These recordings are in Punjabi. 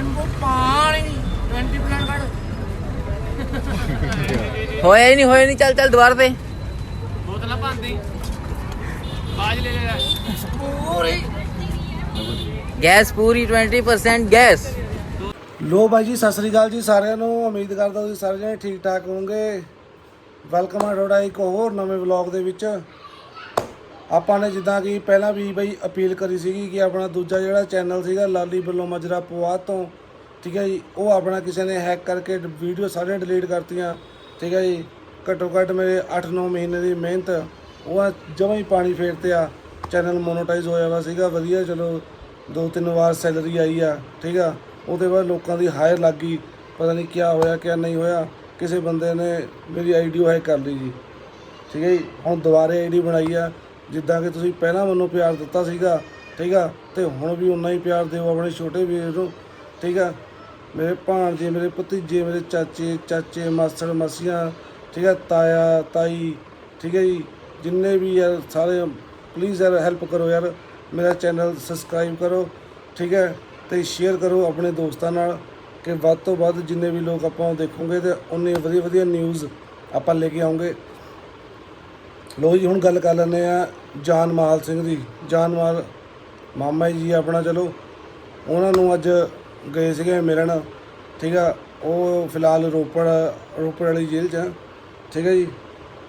ਨਿੰਬੂ ਪਾਣੀ। 20 ਪਲਾਨ ਕੱਢ ਹੋਇਆ ਹੀ ਨਹੀਂ ਹੋਇਆ ਨਹੀਂ। ਚੱਲ ਚੱਲ ਦੁਬਾਰਾ ਤੇ। ਬੋਤਲਾਂ ਭੰਦੀ ਬਾਜ ਲੈ ਲੈ। ਪੂਰੀ। ਗੈਸ ਪੂਰੀ 20% ਗੈਸ। ਲੋ ਬਾਈ ਜੀ ਸਤਿ ਸ੍ਰੀ ਅਕਾਲ ਜੀ ਸਾਰਿਆਂ ਨੂੰ। ਉਮੀਦ ਕਰਦਾ ਤੁਸੀਂ ਸਾਰੇ ਜਣੇ ਠੀਕ ਠਾਕ ਹੋਵੋਗੇ। ਵੈਲਕਮ ਆ ਤੁਹਾਡਾ ਇੱਕ ਹੋਰ ਨਵੇਂ ਵਲੌਗ ਦੇ ਵਿੱਚ। ਆਪਾਂ ਨੇ ਜਿੱਦਾਂ ਕਿ ਪਹਿਲਾਂ ਵੀ ਬਈ ਅਪੀਲ ਕਰੀ ਸੀਗੀ ਕਿ ਆਪਣਾ ਦੂਜਾ ਜਿਹੜਾ ਚੈਨਲ ਸੀਗਾ ਲਾਲੀ ਵੱਲੋਂ ਮਜਰਾ ਪਵਾਤ ਤੋਂ, ਠੀਕ ਹੈ ਜੀ, ਉਹ ਆਪਣਾ ਕਿਸੇ ਨੇ ਹੈਕ ਕਰਕੇ ਵੀਡੀਓ ਸਾਰੀਆਂ ਡਿਲੀਟ ਕਰਤੀਆਂ, ਠੀਕ ਹੈ ਜੀ, ਘੱਟੋ ਘੱਟ ਮੇਰੇ 8-9 ਮਹੀਨੇ ਦੀ ਮਿਹਨਤ, ਉਹ ਜਮਾਂ ਹੀ ਪਾਣੀ ਫੇਰਤੇ ਆ ਚੈਨਲ ਮੋਨੋਟਾਈਜ਼ ਹੋਇਆ ਵਾ ਸੀਗਾ, ਵਧੀਆ ਚਲੋ ਦੋ ਤਿੰਨ ਵਾਰ ਸੈਲਰੀ ਆਈ ਆ, ਠੀਕ ਆ, ਉਹਦੇ ਬਾਅਦ ਲੋਕਾਂ ਦੀ ਹਾਇਰ ਲੱਗ ਗਈ, ਪਤਾ ਨਹੀਂ ਕੀ ਹੋਇਆ ਕੀ ਨਹੀਂ ਹੋਇਆ, ਕਿਸੇ ਬੰਦੇ ਨੇ ਮੇਰੀ ਆਈਡੀ ਹੈਕ ਕਰ ਲਈ ਜੀ, ਠੀਕ ਹੈ ਜੀ, ਹੁਣ ਦੁਬਾਰੇ ਆਈਡੀ ਬਣਾਈ ਆ ਜਿੱਦਾਂ ਕਿ ਤੁਸੀਂ ਪਹਿਲਾਂ ਮੈਨੂੰ ਪਿਆਰ ਦਿੱਤਾ ਸੀਗਾ, ਠੀਕ ਆ? ਤੇ ਹੁਣ ਵੀ ਉਨਾ ਹੀ ਪਿਆਰ ਦਿਓ ਆਪਣੇ ਛੋਟੇ ਵੀਰ ਨੂੰ, ਠੀਕ ਆ? ਮੇਰੇ ਭਾਣਜੇ, ਮੇਰੇ ਭਤੀਜੇ, ਮੇਰੇ ਚਾਚੇ ਚਾਚੇ, ਮਾਸੜ, ਮਾਸੀਆਂ, ਠੀਕ ਆ? ਤਾਇਆ, ਤਾਈ, ਠੀਕ ਹੈ ਜੀ? ਜਿੰਨੇ ਵੀ ਯਾਰ ਸਾਰੇ ਪਲੀਜ਼ ਯਾਰ ਹੈਲਪ ਕਰੋ ਯਾਰ। ਮੇਰਾ ਚੈਨਲ ਸਬਸਕ੍ਰਾਈਬ ਕਰੋ, ਠੀਕ ਹੈ ਤੇ ਸ਼ੇਅਰ ਕਰੋ ਆਪਣੇ ਦੋਸਤਾਂ ਨਾਲ ਕਿ ਵੱਧ ਤੋਂ ਵੱਧ ਜਿੰਨੇ ਵੀ ਲੋਕ ਆਪਾਂ ਦੇਖੋਗੇ ਤੇ ਉਨੇ ਵਧੀਆ ਵਧੀਆ ਨਿਊਜ਼ ਆਪਾਂ ਲੈ ਕੇ ਆਉਂਗੇ। ਲੋ ਜੀ ਹੁਣ ਗੱਲ ਕਰ ਲੈਂਦੇ ਆ ਜਾਨਮਾਲ ਸਿੰਘ ਦੀ। ਜਾਨਮਾਲ ਮਾਮਾ ਜੀ ਆਪਣਾ ਚਲੋ। ਉਹਨਾਂ ਨੂੰ ਅੱਜ ਗਏ ਸੀਗੇ ਮਿਲਣ ਠੀਕ ਆ? ਉਹ ਫਿਲਹਾਲ ਰੋਪੜ ਰੋਪੜ ਵਾਲੀ ਜੇਲ੍ਹ 'ਚ ਆ, ਠੀਕ ਹੈ ਜੀ?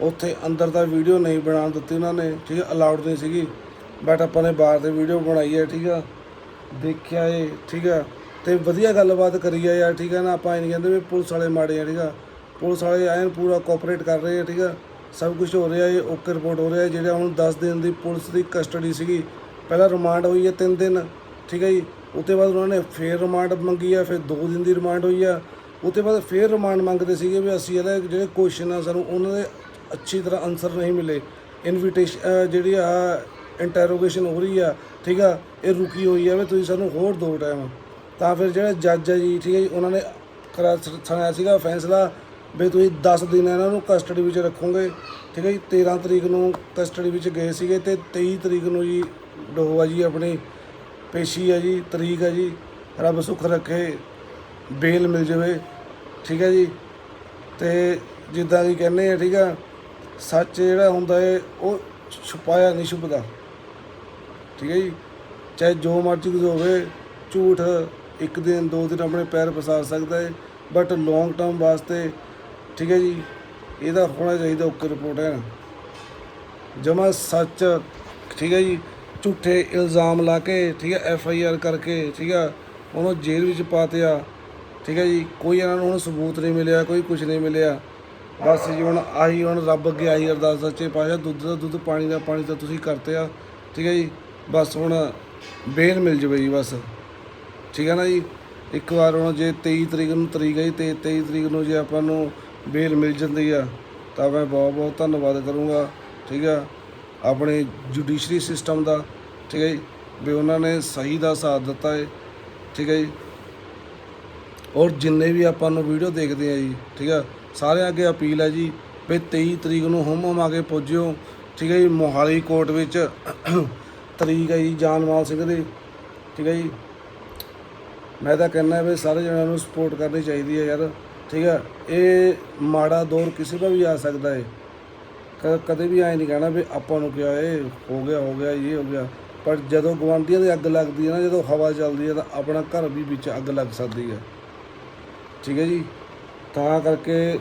ਉੱਥੇ ਅੰਦਰ ਤਾਂ ਵੀਡੀਓ ਨਹੀਂ ਬਣਾਉਣ ਦਿੱਤੀ ਉਹਨਾਂ ਨੇ ਠੀਕ ਹੈ ਅਲਾਉਡ ਨਹੀਂ ਸੀਗੀ ਬਟ ਆਪਾਂ ਨੇ ਬਾਹਰ ਤੇ ਵੀਡੀਓ ਬਣਾਈ ਹੈ ਠੀਕ ਆ? ਦੇਖਿਆ ਏ ਠੀਕ ਆ? ਤੇ ਵਧੀਆ ਗੱਲਬਾਤ ਕਰੀ ਆ ਯਾਰ ਠੀਕ ਆ ਨਾ? ਆਪਾਂ ਇਹ ਨਹੀਂ ਕਹਿੰਦੇ ਵੀ ਪੁਲਿਸ ਵਾਲੇ ਮਾੜੇ ਆ ਠੀਕ ਆ? ਪੁਲਿਸ ਵਾਲੇ ਐਨ ਪੂਰਾ ਕੋਆਪਰੇਟ ਕਰ ਰਹੇ ਆ ਠੀਕ ਆ? ਸਭ ਕੁਝ ਹੋ ਰਿਹਾ ਏ ਓਕੇ ਰਿਪੋਰਟ ਹੋ ਰਿਹਾ ਏ ਜਿਹੜਾ ਹੁਣ 10 ਦਿਨ ਦੀ ਪੁਲਿਸ ਦੀ ਕਸਟਡੀ ਸੀਗੀ, ਪਹਿਲਾਂ ਰਿਮਾਂਡ ਹੋਈ ਹੈ 3 ਦਿਨ, ਠੀਕ ਹੈ ਜੀ ਉਤੇ ਬਾਅਦ ਉਹਨਾਂ ਨੇ ਫੇਰ ਰਿਮਾਂਡ ਮੰਗੀ ਆ, ਫਿਰ 2 ਦਿਨ ਦੀ ਰਿਮਾਂਡ ਹੋਈ ਆ ਉਤੇ ਬਾਅਦ ਫੇਰ ਰਿਮਾਂਡ ਮੰਗਦੇ ਸੀਗੇ ਵੀ ਅਸੀਂ ਇਹਦੇ ਜਿਹੜੇ ਕੁਐਸਚਨ ਆ ਸਾਨੂੰ ਉਹਨਾਂ ਦੇ ਅੱਛੀ ਤਰ੍ਹਾਂ ਆਨਸਰ ਨਹੀਂ ਮਿਲੇ ਇਨਵੀਟੇਸ਼ਨ ਜਿਹੜੀ ਆ ਇੰਟਰੋਗੇਸ਼ਨ ਹੋ ਰਹੀ ਆ, ਠੀਕ ਆ, ਇਹ ਰੁਕੀ ਹੋਈ ਆ ਵੀ ਤੁਸੀਂ ਸਾਨੂੰ ਹੋਰ ਦੋ ਟਾਈਮ ਤਾਂ ਫਿਰ ਜਿਹੜਾ ਜੱਜ ਆ ਜੀ, ਠੀਕ ਹੈ ਜੀ, ਉਹਨਾਂ ਨੇ ਕਰਾ ਸੁਣਾਇਆ ਸੀਗਾ ਫੈਸਲਾ ਵੀ ਤੁਸੀਂ 10 ਦਿਨ ਇਹਨਾਂ ਨੂੰ ਕਸਟਡੀ ਵਿੱਚ ਰੱਖੋਗੇ, ਠੀਕ ਹੈ ਜੀ? 13 ਤਰੀਕ ਨੂੰ ਕਸਟਡੀ ਵਿੱਚ ਗਏ ਸੀਗੇ ਤੇ 23 ਤਰੀਕ ਨੂੰ ਜੀ ਡੋ ਆ ਜੀ ਆਪਣੀ, ਪੇਸ਼ੀ ਆ ਜੀ, ਤਰੀਕ ਆ ਜੀ, ਰੱਬ ਸੁੱਖ ਰੱਖੇ, ਬੇਲ ਮਿਲ ਜਾਵੇ, ਠੀਕ ਹੈ ਜੀ? ਤੇ ਜਿੱਦਾਂ ਕਿ ਕਹਿੰਦੇ ਆ ਠੀਕ ਆ, ਸੱਚ ਜਿਹੜਾ ਹੁੰਦਾ ਏ ਉਹ ਛੁਪਾਇਆ ਨਹੀਂ ਛੁਪਦਾ, ਠੀਕ ਹੈ ਜੀ? ਚਾਹੇ ਜੋ ਮਰਜ਼ੀ ਕੁਝ ਹੋਵੇ, ਝੂਠ ਇੱਕ ਦਿਨ ਦੋ ਦਿਨ ਆਪਣੇ ਪੈਰ ਪਸਾਰ ਸਕਦਾ ਹੈ ਬਟ ਲੌਂਗ ਟਰਮ ਵਾਸਤੇ ਠੀਕ ਹੈ ਜੀ। ਇਹਦਾ ਹੋਣਾ ਚਾਹੀਦਾ ਓਕੇ ਰਿਪੋਰਟ ਹੈ। ਜਮਾ ਸੱਚ, ਠੀਕ ਹੈ ਜੀ। ਝੂਠੇ ਇਲਜ਼ਾਮ ਲਾ ਕੇ, ਠੀਕ ਹੈ ਐਫ ਆਈ ਆਰ ਕਰਕੇ, ਠੀਕ ਹੈ। ਉਹਨੂੰ ਜੇਲ੍ਹ ਵਿੱਚ ਪਾਤੇ ਆ ਠੀਕ ਹੈ ਜੀ। ਕੋਈ ਇਹਨਾਂ ਨੂੰ ਹੁਣ ਸਬੂਤ ਨਹੀਂ ਮਿਲਿਆ, ਕੋਈ ਕੁਝ ਨਹੀਂ ਮਿਲਿਆ। ਬਸ ਜੀ ਹੁਣ ਆਹੀ ਹੁਣ ਰੱਬ ਅੱਗੇ ਆਹੀ ਅਰਦਾਸ ਸੱਚੇ ਪਾਸ਼ਾ ਦੁੱਧ ਦਾ ਦੁੱਧ, ਪਾਣੀ ਦਾ ਪਾਣੀ ਤਾਂ ਤੁਸੀਂ ਕਰਤੇ ਆ। ਠੀਕ ਹੈ ਜੀ। ਬਸ ਹੁਣ ਬੇਲ ਮਿਲ ਜਵੇ ਜੀ ਬਸ। ਠੀਕ ਹੈ ਨਾ ਜੀ। ਇੱਕ ਵਾਰ ਹੁਣ ਜੇ 23 ਤਰੀਕ ਨੂੰ ਤਰੀਕ ਹੈ ਜੀ, ਤੇ 23 ਤਰੀਕ ਨੂੰ ਜੇ ਆਪਾਂ ਨੂੰ ਬੇਲ ਮਿਲ ਜਾਂਦੀ ਆ, ਤਾਂ ਮੈਂ ਬਹੁਤ ਬਹੁਤ ਧੰਨਵਾਦ ਕਰੂੰਗਾ, ਠੀਕ ਆ? ਆਪਣੇ ਜੁਡੀਸ਼ਰੀ ਸਿਸਟਮ ਦਾ, ਠੀਕ ਹੈ ਜੀ? ਵੀ ਉਹਨਾਂ ਨੇ ਸਹੀ ਦਾ ਸਾਥ ਦਿੱਤਾ ਹੈ ਠੀਕ ਹੈ ਜੀ? ਔਰ ਜਿੰਨੇ ਵੀ ਆਪਾਂ ਨੂੰ ਵੀਡੀਓ ਦੇਖਦੇ ਆ ਜੀ, ਠੀਕ ਆ? ਸਾਰਿਆਂ ਅੱਗੇ ਅਪੀਲ ਹੈ ਜੀ ਵੀ 23 ਤਰੀਕ ਨੂੰ ਹੁਮ ਹੁਮ ਆ ਕੇ ਪਹੁੰਚਿਓ ਠੀਕ ਹੈ ਜੀ? ਮੋਹਾਲੀ ਕੋਰਟ ਵਿੱਚ ਤਰੀਕ ਹੈ ਜੀ, ਜਾਨਮਾਲ ਸਿੰਘ ਦੀ, ਠੀਕ ਹੈ ਜੀ? ਮੈਂ ਤਾਂ ਕਹਿੰਦਾ ਵੀ ਸਾਰੇ ਜਣਿਆਂ ਨੂੰ ਸਪੋਰਟ ਕਰਨੀ ਚਾਹੀਦੀ ਹੈ ਯਾਰ। ਠੀਕ ਹੈ ਇਹ ਮਾੜਾ ਦੌਰ ਕਿਸੇ ਦਾ ਵੀ ਆ ਸਕਦਾ ਹੈ ਕ- ਕਦੇ ਵੀ ਐਂ ਨਹੀਂ ਕਹਿਣਾ ਵੀ ਆਪਾਂ ਨੂੰ ਕਿਹਾ ਇਹ ਹੋ ਗਿਆ ਹੋ ਗਿਆ, ਇਹ ਹੋ ਗਿਆ। ਪਰ ਜਦੋਂ ਗਵਾਂਢੀਆਂ ਦੀ ਅੱਗ ਲੱਗਦੀ ਹੈ ਨਾ, ਜਦੋਂ ਹਵਾ ਚੱਲਦੀ ਹੈ ਤਾਂ ਆਪਣਾ ਘਰ ਵੀ ਵਿੱਚ ਅੱਗ ਲੱਗ ਸਕਦੀ ਹੈ ਠੀਕ ਹੈ ਜੀ? ਤਾਂ ਕਰਕੇ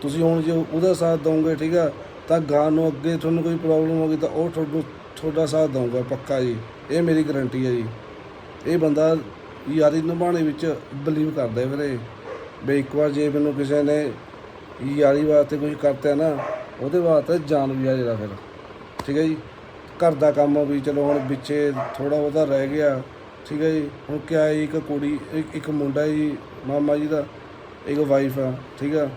ਤੁਸੀਂ ਹੁਣ ਜੇ ਉਹਦਾ ਸਾਥ ਦਵੋਗੇ, ਠੀਕ ਆ, ਤਾਂ ਗਾਂ ਨੂੰ ਅੱਗੇ ਤੁਹਾਨੂੰ ਕੋਈ ਪ੍ਰੋਬਲਮ ਹੋ ਗਈ ਤਾਂ ਉਹ ਤੁਹਾਨੂੰ ਤੁਹਾਡਾ ਸਾਥ ਦਊਗਾ, ਪੱਕਾ ਜੀ। ਇਹ ਮੇਰੀ ਗਾਰੰਟੀ ਹੈ ਜੀ। ਇਹ ਬੰਦਾ ਯਾਰੀ ਨਿਭਾਉਣੇ ਵਿੱਚ ਬਲੀਵ ਕਰਦਾ ਹੈ ਵੀਰੇ। ਵੀ ਇੱਕ ਵਾਰ ਜੇ ਮੈਨੂੰ ਕਿਸੇ ਨੇ ਯਾਰੀ ਵਾਸਤੇ ਕੁਝ ਕਰਤਾ ਨਾ, ਉਹਦੇ ਵਾਸਤੇ ਜਾਨ ਵੀ ਆ ਜਿਹੜਾ ਫਿਰ। ਠੀਕ ਹੈ ਜੀ? ਘਰ ਦਾ ਕੰਮ ਵੀ ਚਲੋ ਹੁਣ ਵਿੱਚੇ ਥੋੜਾ ਬਹੁਤਾ ਰਹਿ ਗਿਆ। ਠੀਕ ਹੈ ਜੀ? ਹੁਣ ਕਿਆ ਹੈ ਇੱਕ ਕੁੜੀ, ਇੱਕ- ਮੁੰਡਾ ਜੀ, ਮਾਮਾ ਜੀ ਦਾ, ਇੱਕ ਵਾਈਫ ਆ। ਠੀਕ ਆ?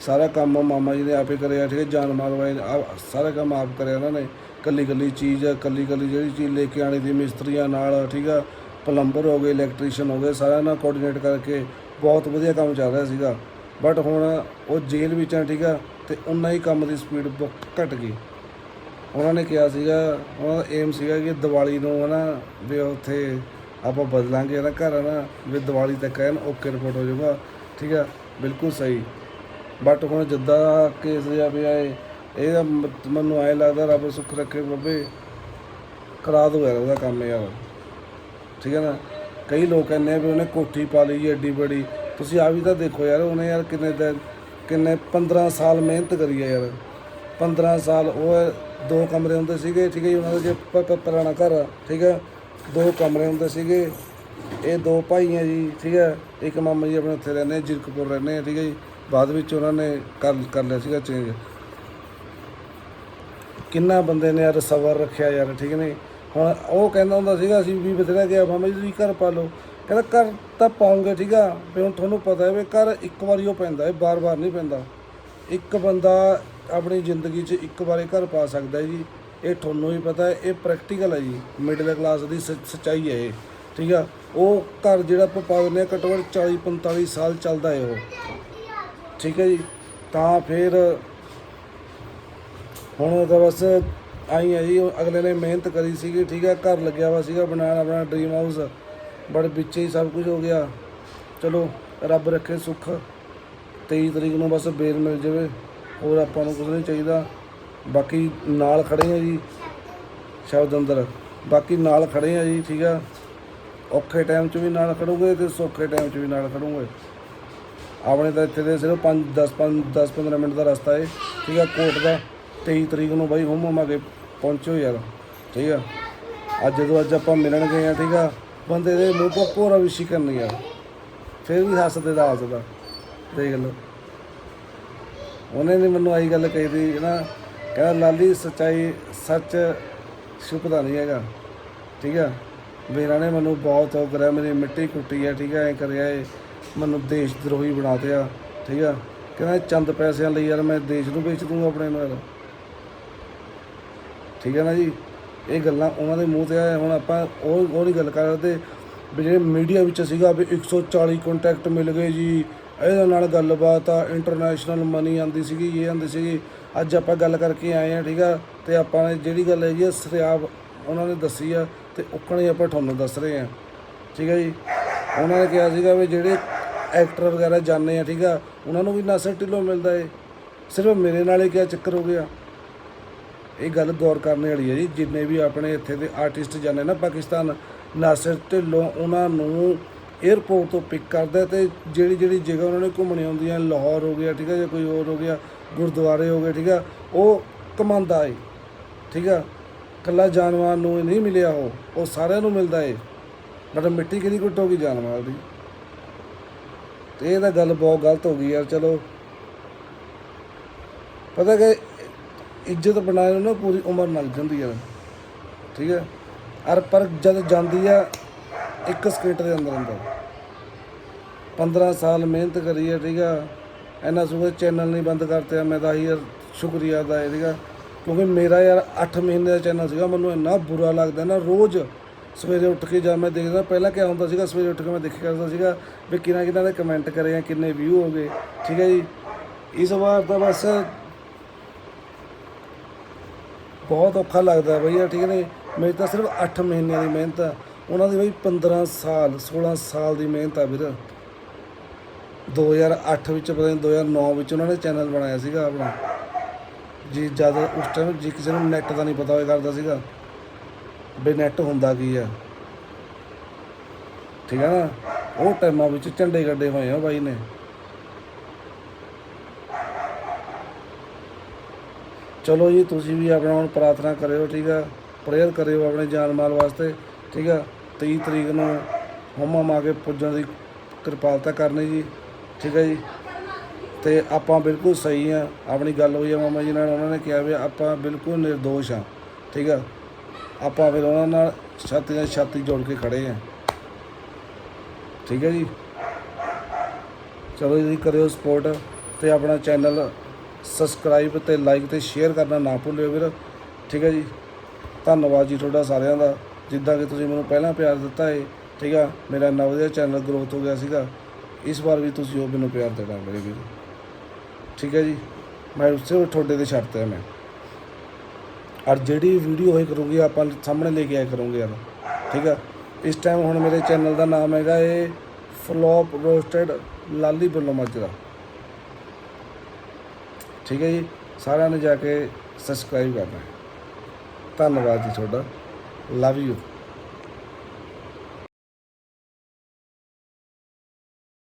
ਸਾਰਾ ਕੰਮ ਮਾਮਾ ਜੀ ਨੇ ਆਪੇ ਕਰਿਆ। ਠੀਕ ਹੈ? ਜਾਨ ਮਾਲਵਾਈ ਨੇ ਆਪ- ਸਾਰਾ ਕੰਮ ਆਪ ਕਰਿਆ ਉਹਨਾਂ ਨੇ। ਕੱਲੀ ਕੱਲੀ ਚੀਜ਼ ਕੱਲੀ ਕੱਲੀ ਜਿਹੜੀ ਚੀਜ਼ ਲੈ ਕੇ ਆਣੀ ਦੀ ਮਿਸਤਰੀਆਂ ਨਾਲ। ਠੀਕ ਆ? ਪਲੰਬਰ ਹੋ ਗਏ, ਇਲੈਕਟ੍ਰੀਸ਼ੀਅਨ ਹੋ ਗਏ ਸਾਰਿਆਂ ਨਾਲ ਕੋਆਰਡੀਨੇਟ ਕਰਕੇ ਬਹੁਤ ਵਧੀਆ ਕੰਮ ਚੱਲ ਰਿਹਾ ਸੀਗਾ। ਬਟ ਹੁਣ ਉਹ ਜੇਲ੍ਹ ਵਿੱਚ ਆ, ਠੀਕ ਆ, ਤੇ ਉਹਨਾਂ ਹੀ ਕੰਮ ਦੀ ਸਪੀਡ ਬਹੁਤ ਘਟ ਗਈ। ਉਹਨਾਂ ਨੇ ਕਿਹਾ ਸੀਗਾ, ਉਹਨਾਂ ਦਾ ਏਮ ਸੀਗਾ ਕਿ ਦੀਵਾਲੀ ਨੂੰ ਹਨਾ, ਵੀ ਉੱਥੇ ਆਪਾਂ ਬਦਲਾਂਗੇ ਨਾ ਘਰ ਨਾ ਵੀ ਦੀਵਾਲੀ ਤੱਕ ਐਨ ਓਕੇ ਰਿਪੋਰਟ ਹੋ ਜਾਊਗਾ, ਠੀਕ ਆ, ਬਿਲਕੁਲ ਸਹੀ। ਬਟ ਹੁਣ ਜਿੱਦਾਂ ਕੇਸ ਜਿਹਾ ਪਿਆ ਏ ਇਹਦਾ ਮ- ਮੈਨੂੰ ਐ ਲੱਗਦਾ ਰੱਬ ਸੁੱਖ ਰੱਖੇ ਬੱਬੇ, ਕਰਾ ਦੋ ਯਾਰ ਉਹਦਾ ਕੰਮ ਯਾਰ, ਠੀਕ ਹੈ ਨਾ? ਕਈ ਲੋਕ ਕਹਿੰਦੇ ਆ ਵੀ ਉਹਨੇ ਕੋਠੀ ਪਾ ਲਈ ਐਡੀ ਬੜੀ। ਤੁਸੀਂ ਆ ਵੀ ਤਾਂ ਦੇਖੋ ਯਾਰ ਉਹਨੇ ਯਾਰ ਕਿੰਨੇ ਦਿਨ ਕਿੰਨੇ 15 ਸਾਲ ਮਿਹਨਤ ਕਰੀ ਹੈ ਯਾਰ। 15 ਸਾਲ ਉਹ ਦੋ ਕਮਰੇ ਹੁੰਦੇ ਸੀਗੇ ਠੀਕ ਹੈ ਜੀ ਉਹਨਾਂ ਦਾ ਜੇ ਪੁਰਾਣਾ ਘਰ ਆ, ਠੀਕ ਹੈ। ਦੋ ਕਮਰੇ ਹੁੰਦੇ ਸੀਗੇ ਇਹ ਦੋ ਭਾਈ ਆ ਜੀ ਠੀਕ ਹੈ। ਇੱਕ ਮਾਮਾ ਜੀ ਆਪਣੇ ਉੱਥੇ ਰਹਿੰਦੇ ਆ, ਜੀਰਕਪੁਰ ਰਹਿੰਦੇ ਠੀਕ ਹੈ ਜੀ। ਬਾਅਦ ਵਿੱਚ ਉਹਨਾਂ ਨੇ ਕਰ ਕਰ ਲਿਆ ਸੀਗਾ ਚੇਂਜ ਕਿੰਨਾ ਬੰਦੇ ਨੇ ਯਾਰ ਸਬਰ ਰੱਖਿਆ ਯਾਰ ਠੀਕ ਨਹੀਂ ਹੁਣ ਉਹ ਕਹਿੰਦਾ ਹੁੰਦਾ ਸੀਗਾ, ਅਸੀਂ ਵੀ ਬਥੇਰਾ ਗਿਆ ਮਾਮਾ ਜੀ ਤੁਸੀਂ ਘਰ ਪਾ ਲਓ ਕਹਿੰਦਾ, ਘਰ ਤਾਂ ਪਾਉਂਗੇ, ਠੀਕ ਆ, ਵੀ ਹੁਣ ਤੁਹਾਨੂੰ ਪਤਾ ਹੈ ਵੀ ਘਰ ਇੱਕ ਵਾਰੀ ਉਹ ਪੈਂਦਾ ਹੈ, ਬਾਰ-ਬਾਰ ਨਹੀਂ ਪੈਂਦਾ। ਇੱਕ ਬੰਦਾ ਆਪਣੀ ਜ਼ਿੰਦਗੀ 'ਚ ਇੱਕ ਵਾਰੀ ਘਰ ਪਾ ਸਕਦਾ ਜੀ। ਇਹ ਤੁਹਾਨੂੰ ਹੀ ਪਤਾ ਹੈ, ਇਹ ਪ੍ਰੈਕਟੀਕਲ ਹੈ ਜੀ ਮਿਡਲ ਕਲਾਸ ਦੀ ਸੱਚ- ਸੱਚਾਈ ਹੈ ਇਹ, ਠੀਕ ਆ। ਉਹ ਘਰ ਜਿਹੜਾ ਆਪਾਂ ਪਾ ਦਿੰਦੇ ਆ ਘੱਟੋ ਘੱਟ 40 45 ਸਾਲ ਚੱਲਦਾ ਹੈ ਉਹ, ਠੀਕ ਹੈ ਜੀ। ਤਾਂ ਫਿਰ ਹੁਣ ਤਾਂ ਬਸ ਆਈ ਹੈ ਜੀ, ਉਹ ਅਗਲੇ ਨੇ ਮਿਹਨਤ ਕਰੀ ਸੀਗੀ, ਠੀਕ ਹੈ ਘਰ ਲੱਗਿਆ ਵਾ ਸੀਗਾ ਬਣਾਉਣ, ਆਪਣਾ ਡ੍ਰੀਮ ਹਾਊਸ ਬਟ ਵਿੱਚ ਹੀ ਸਭ ਕੁਝ ਹੋ ਗਿਆ। ਚਲੋ, ਰੱਬ ਰੱਖੇ ਸੁੱਖ 23 ਤਰੀਕ ਨੂੰ ਬਸ ਬੇਲ ਮਿਲ ਜਾਵੇ, ਹੋਰ ਆਪਾਂ ਨੂੰ ਕੁਝ ਨਹੀਂ ਚਾਹੀਦਾ। ਬਾਕੀ ਨਾਲ ਖੜੇ ਆ ਜੀ, ਸ਼ਬਦ ਅੰਦਰ। ਬਾਕੀ ਨਾਲ ਖੜੇ ਆ ਜੀ, ਠੀਕ ਆ। ਔਖੇ ਟਾਈਮ 'ਚ ਵੀ ਨਾਲ ਖੜੂਗੇ ਤੇ ਸੌਖੇ ਟਾਈਮ 'ਚ ਵੀ ਨਾਲ ਖੜੂਗੇ। ਆਪਣੇ ਤਾਂ ਇੱਥੇ ਦੇ ਸਿਰਫ 5 10 5 10 15 ਮਿੰਟ ਦਾ ਰਸਤਾ ਹੈ ਠੀਕ ਆ, ਕੋਟ ਦਾ। 23 ਤਰੀਕ ਨੂੰ ਬਾਈ ਹੁਮ ਹੁਮਾ ਕੇ ਪਹੁੰਚੋ ਯਾਰ, ਠੀਕ ਆ? ਅੱਜ ਜਦੋਂ ਅੱਜ ਆਪਾਂ ਮਿਲਣ ਗਏ ਆ, ਠੀਕ ਆ, ਬੰਦੇ ਦੇ ਮੂੰਹ ਤੋਂ ਕੋਰਾ ਵਿਸ਼ੀ ਕਰਨੀ ਆ। ਫਿਰ ਵੀ ਹੱਸਦੇ ਦਾ ਹੱਸਦਾ ਦੇਖ ਲਓ। ਉਹਨੇ ਨੇ ਮੈਨੂੰ ਆਈ ਗੱਲ ਕਹੀ ਦੀ ਨਾ ਕਹਿੰਦਾ ਲਾਲੀ ਸੱਚਾਈ ਸੱਚ ਛੁਪਦਾ ਨਹੀਂ ਹੈਗਾ, ਠੀਕ ਆ? ਵੀਰਾਂ ਨੇ ਮੈਨੂੰ ਬਹੁਤ ਉਹ ਕਰਿਆ, ਮੇਰੀ ਮਿੱਟੀ ਕੁੱਟੀ ਆ, ਠੀਕ ਆ, ਐ ਕਰਿਆ ਏ। ਮੈਨੂੰ ਦੇਸ਼ ਦਰੋਹੀ ਬਣਾ ਦਿਆ, ਠੀਕ ਆ? ਕਹਿੰਦਾ ਚੰਦ ਪੈਸਿਆਂ ਲਈ ਯਾਰ ਮੈਂ ਦੇਸ਼ ਨੂੰ ਵੇਚ ਦੂੰਗਾ ਆਪਣੇ ਨਾਲ। ਠੀਕ ਹੈ ਨਾ ਜੀ? ਇਹ ਗੱਲਾਂ ਉਹਨਾਂ ਦੇ ਮੂੰਹ ਤੇ ਆ ਹੁਣ ਆਪਾਂ ਉਹ ਉਹ ਨਹੀਂ ਗੱਲ ਕਰ ਕਰਦੇ ਵੀ ਜਿਹੜੇ ਮੀਡੀਆ ਵਿੱਚ ਸੀਗਾ ਵੀ 140 ਕੰਟੈਕਟ ਮਿਲ ਗਏ ਜੀ, ਇਹਦੇ ਨਾਲ ਗੱਲਬਾਤ ਆ ਇੰਟਰਨੈਸ਼ਨਲ ਮਨੀ ਆਂਦੀ ਸੀਗੀ, ਇਹ ਆਂਦੀ ਸੀਗੀ। ਅੱਜ ਆਪਾਂ ਗੱਲ ਕਰਕੇ ਆਏ ਆ ਠੀਕ ਆ? ਤੇ ਆਪਾਂ ਨੇ ਜਿਹੜੀ ਗੱਲ ਹੈਗੀ ਆ ਸਰਿਆਬ ਉਹਨਾਂ ਨੇ ਦੱਸੀ ਆ, ਤੇ ਉਕਣੀ ਆਪਾਂ ਤੁਹਾਨੂੰ ਦੱਸ ਰਹੇ ਆ ਠੀਕ ਹੈ ਜੀ? ਉਹਨਾਂ ਨੇ ਕਿਹਾ ਸੀਗਾ ਵੀ ਜਿਹੜੇ ਐਕਟਰ ਵਗੈਰਾ ਜਾਣੇ ਆ, ਠੀਕ ਆ? ਉਹਨਾਂ ਨੂੰ ਵੀ ਨਾਸਰ ਢਿੱਲੋਂ ਮਿਲਦਾ ਏ। ਸਿਰਫ ਮੇਰੇ ਨਾਲ ਹੀ ਕਿਆ ਚੱਕਰ ਹੋ ਗਿਆ? ਇਹ ਗੱਲ ਗੌਰ ਕਰਨ ਵਾਲੀ ਹੈ ਜੀ, ਜਿੰਨੇ ਵੀ ਆਪਣੇ ਇੱਥੇ ਦੇ ਆਰਟਿਸਟ ਜਾਂਦੇ ਨਾ ਪਾਕਿਸਤਾਨ, ਨਾਸਰ ਢਿੱਲੋਂ ਉਹਨਾਂ ਨੂੰ 에ਅਰਪੋਰਟ ਤੋਂ ਪਿਕ ਕਰਦਾ ਤੇ ਜਿਹੜੀ ਜਿਹੜੀ ਜਗ੍ਹਾ ਉਹਨਾਂ ਨੇ ਘੁੰਮਣੀ ਹੁੰਦੀਆਂ ਲਾਹੌਰ ਹੋ ਗਿਆ, ਠੀਕ ਹੈ ਜਾਂ ਕੋਈ ਹੋਰ ਹੋ ਗਿਆ, ਗੁਰਦੁਆਰੇ ਹੋ ਗਏ, ਠੀਕ ਆ, ਉਹ ਕਮਾਉਂਦਾ ਏ, ਠੀਕ ਆ ਕੱਲਾ ਜਾਨਵਰ ਨੂੰ ਨਹੀਂ ਮਿਲਿਆ ਉਹ ਉਹ ਸਾਰਿਆਂ ਨੂੰ ਮਿਲਦਾ ਏ ਬਟ ਮਿੱਟੀ ਕਿਹਦੀ ਕੁੱਟੋਗੀ ਜਾਨਵਰ ਦੀ। ਤੇ ਇਹ ਤਾਂ ਗੱਲ ਬਹੁਤ ਗਲਤ ਹੋ ਗਈ ਯਾਰ, ਚਲੋ। ਪਤਾ ਕਿ ਇੱਜ਼ਤ ਬਣਾਏ ਨੂੰ ਨਾ ਪੂਰੀ ਉਮਰ ਲੱਗ ਜਾਂਦੀ ਹੈ ਠੀਕ ਹੈ ਅਰ ਪਰ ਜਦ ਜਾਂਦੀ ਆ, ਇੱਕ ਸਕਿੰਟ ਦੇ ਅੰਦਰ ਅੰਦਰ। 15 ਸਾਲ ਮਿਹਨਤ ਕਰੀ ਹੈ ਠੀਕ ਆ? ਇਹਨਾਂ ਸੁਬਹ ਚੈਨਲ ਨਹੀਂ ਬੰਦ ਕਰਤੇ ਮੈਂ ਤਾਂ ਹੀ ਸ਼ੁਕਰੀਆ ਦਾ ਹੈ ਠੀਕ ਆ? ਕਿਉਂਕਿ ਮੇਰਾ ਯਾਰ 8 ਮਹੀਨੇ ਦਾ ਚੈਨਲ ਸੀਗਾ, ਮੈਨੂੰ ਇੰਨਾ ਬੁਰਾ ਲੱਗਦਾ ਨਾ, ਰੋਜ਼ ਸਵੇਰੇ ਉੱਠ ਕੇ ਜਦ ਮੈਂ ਦੇਖਦਾ, ਪਹਿਲਾਂ ਕਿਆ ਹੁੰਦਾ ਸੀਗਾ, ਸਵੇਰੇ ਉੱਠ ਕੇ ਮੈਂ ਦੇਖਿਆ ਕਰਦਾ ਸੀਗਾ ਵੀ ਕਿਹਨਾਂ ਕਿਹਨਾਂ ਦੇ ਕਮੈਂਟ ਕਰੇ ਆ, ਕਿੰਨੇ ਵਿਊ ਹੋ ਗਏ, ਠੀਕ ਹੈ ਜੀ? ਇਸ ਵਾਰ ਤਾਂ ਬਸ ਬਹੁਤ ਔਖਾ ਲੱਗਦਾ ਬਈ ਯਾਰ, ਠੀਕ ਨੇ ਮੇਰੀ ਤਾਂ ਸਿਰਫ 8 ਮਹੀਨਿਆਂ ਦੀ ਮਿਹਨਤ ਆ। ਉਹਨਾਂ ਦੀ ਬਈ 15 ਸਾਲ 16 ਸਾਲ ਦੀ ਮਿਹਨਤ ਆ ਵੀਰ। 2008 ਵਿੱਚ ਪਤਾ ਨਹੀਂ 2009 ਵਿੱਚ ਉਹਨਾਂ ਨੇ ਚੈਨਲ ਬਣਾਇਆ ਸੀਗਾ ਆਪਣਾ। ਜੀ, ਜਦ ਉਸ ਟਾਈਮ ਜੀ ਕਿਸੇ ਨੂੰ ਨੈਟ ਦਾ ਨਹੀਂ ਪਤਾ ਹੋਇਆ ਕਰਦਾ ਸੀਗਾ ਵੀ ਨੈਟ ਹੁੰਦਾ ਕੀ ਆ? ਠੀਕ ਹੈ ਨਾ? ਉਹ ਟਾਈਮਾਂ ਵਿੱਚ ਝੰਡੇ ਗੱਡੇ ਹੋਏ ਆ ਬਾਈ ਨੇ। ਚਲੋ ਜੀ, ਤੁਸੀਂ ਵੀ ਆਪਣਾ ਹੁਣ ਪ੍ਰਾਰਥਨਾ ਕਰਿਓ, ਠੀਕ ਆ? ਪ੍ਰੇਅਰ ਕਰਿਓ ਆਪਣੇ ਜਾਨ ਮਾਲ ਵਾਸਤੇ, ਠੀਕ ਆ? 23 ਤਰੀਕ ਨੂੰ ਹੋਮਾ ਮਾ ਕੇ ਪੁੱਜਣ ਦੀ ਕਿਰਪਾਲਤਾ ਕਰਨੀ ਜੀ, ਠੀਕ ਹੈ ਜੀ? ਤੇ ਆਪਾਂ ਬਿਲਕੁਲ ਸਹੀ ਆ, ਆਪਣੀ ਗੱਲ ਹੋਈ ਆ ਮਾਮਾ ਜੀ ਨਾਲ, ਉਹਨਾਂ ਨੇ ਕਿਹਾ ਵੀ ਆਪਾਂ ਬਿਲਕੁਲ ਨਿਰਦੋਸ਼ ਆ, ਠੀਕ ਆ? ਆਪਾਂ ਫਿਰ ਉਹਨਾਂ ਨਾਲ ਛਾਤੀ ਨਾਲ ਛਾਤੀ ਜੋੜ ਕੇ ਖੜੇ ਆ, ਠੀਕ ਹੈ ਜੀ? ਚਲੋ ਜੀ, ਕਰਿਓ ਸਪੋਰਟ ਤੇ ਆਪਣਾ ਚੈਨਲ ਸਬਸਕ੍ਰਾਈਬ ਤੇ ਲਾਈਕ ਤੇ ਸ਼ੇਅਰ ਕਰਨਾ ਨਾ ਭੁੱਲਿਓ ਵੀਰ। ਠੀਕ ਹੈ ਜੀ। ਧੰਨਵਾਦ ਜੀ ਤੁਹਾਡਾ ਸਾਰਿਆਂ ਦਾ। ਜਿੱਦਾਂ ਕਿ ਤੁਸੀਂ ਮੈਨੂੰ ਪਹਿਲਾਂ ਪਿਆਰ ਦਿੱਤਾ ਹੈ ਠੀਕ ਆ? ਮੇਰਾ ਇੰਨਾ ਚੈਨਲ ਗਰੋਥ ਹੋ ਗਿਆ ਸੀਗਾ। ਇਸ ਵਾਰ ਵੀ ਤੁਸੀਂ ਉਹ ਮੈਨੂੰ ਪਿਆਰ ਦੇਣਾ ਮੇਰੇ ਵੀਰ। ਠੀਕ ਹੈ ਜੀ। ਮੈਂ ਉਸੇ ਤੁਹਾਡੇ ਤੇ ਛੱਡਤਾ ਮੈਂ। ਔਰ ਜਿਹੜੀ ਵੀਡੀਓ ਹੋਈ ਕਰੂੰਗੀ, ਆਪਾਂ ਸਾਹਮਣੇ ਲੈ ਕੇ ਆਇਆ ਕਰੂੰਗੇ ਯਾਰ ਠੀਕ ਆ? ਇਸ ਟਾਈਮ ਹੁਣ ਮੇਰੇ ਚੈਨਲ ਦਾ ਨਾਮ ਹੈਗਾ ਇਹ ਫਲੋਪ ਰੋਸਟਡ ਲਾਲੀ ਬੁੱਲੋ ਮਾਜਰਾ ਠੀਕ ਹੈ ਜੀ ਸਾਰਿਆਂ ਨੇ ਜਾ ਕੇ ਸਬਸਕ੍ਰਾਈਬ ਕਰਨਾ। ਧੰਨਵਾਦ ਜੀ ਤੁਹਾਡਾ। Love you